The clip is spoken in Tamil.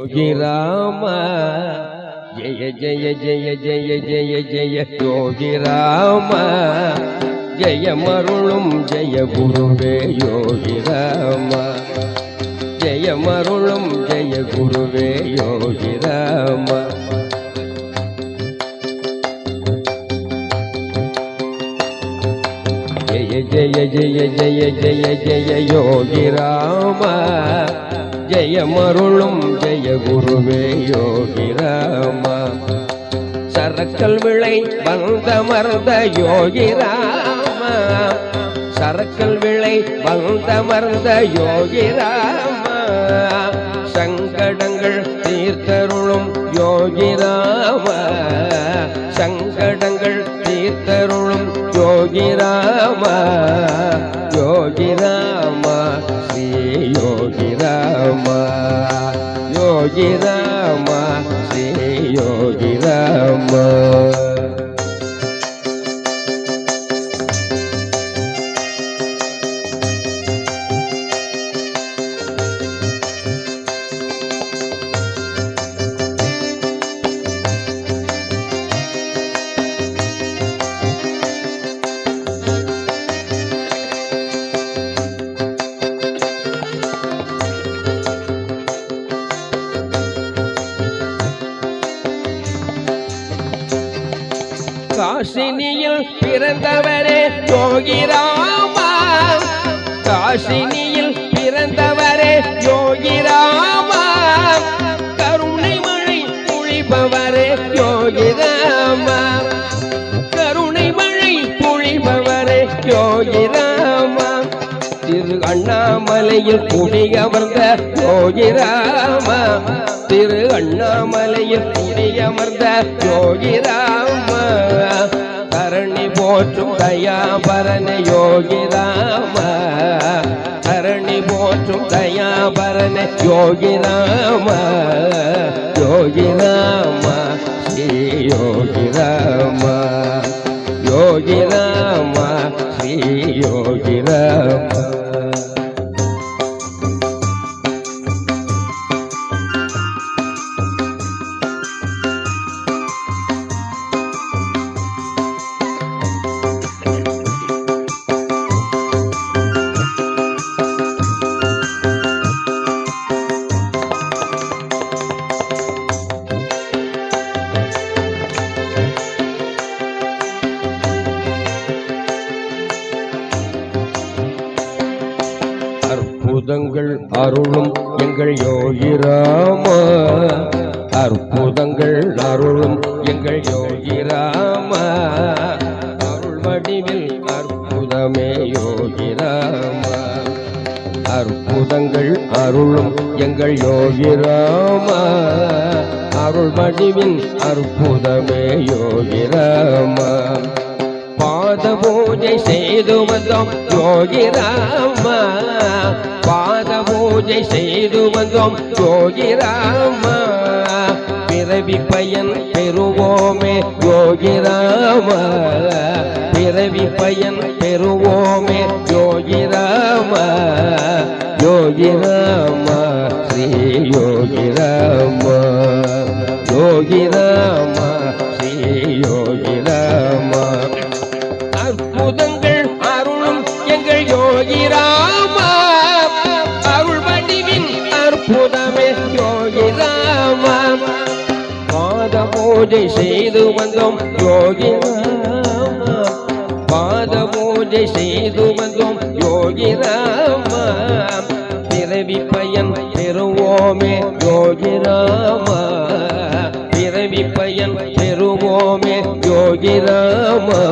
யோகி ராம ஜெய ஜெய ஜெய ஜெய ஜெய ஜெய யோகி ராம ஜெயமருளும் ஜெய குருவே யோகி ராம ஜெயமருளும் ஜெய குருவே யோகி ராம ஜெய ஜெய ஜெய ஜெய ஜெய ஜெய யோகி ராம ஜெயமருளும் ஜெய குருவே யோகிராம சரக்கல் விளை வந்த மருந்த ராம. சரக்கல் விளை வந்த மருந்த ராம. யோகி ராம யோகி ராம ஸ்ரீ யோகி காசினியில் பிறந்தவரே யோகி ராமா காசினியில் பிறந்தவரே யோகி ராமா கருணை மழை புழிபவரே யோகி ராமா கருணை மழை புழிபவரே யோகி ராமா திரு அண்ணாமலையில் குடியமர்ந்த யோகி ராமா திரு அண்ணாமலையில் குடியமர்ந்த யோகிராம. கரணி போற்றும் தயாபரண யோகிராம. கரணி போற்றும் தயாபரண யோகிராம. யோகிராம ஸ்ரீ யோகிராம. அற்புதங்கள் அருளும் எங்கள் யோகிராம. அற்புதங்கள் அருளும் எங்கள் யோகிராம. அருள் வடிவில் அற்புதமே யோகிராம. அற்புதங்கள் அருளும் எங்கள் யோகிராம. அருள் வடிவின் அற்புதமே யோகிராமா. பாத பூஜை செய்து வந்தோம் யோகிராமா. பூஜை செய்து வந்தோம். யோகி ராமா பிறவி பயன் பெறுவோமே. யோகி ராமா பிறவி பயன் பெறுவோமே. யோகி ராமா யோகி ராமா ஸ்ரீ யோகி ராமா. பூஜை செய்து வந்தோம் யோகி பாத பூஜை செய்து வந்தோம் யோகி ராமா பிறவி பயன் பெறுவோமே யோகி ராமா பிறவி பயன் பெறுவோமே யோகி ராமா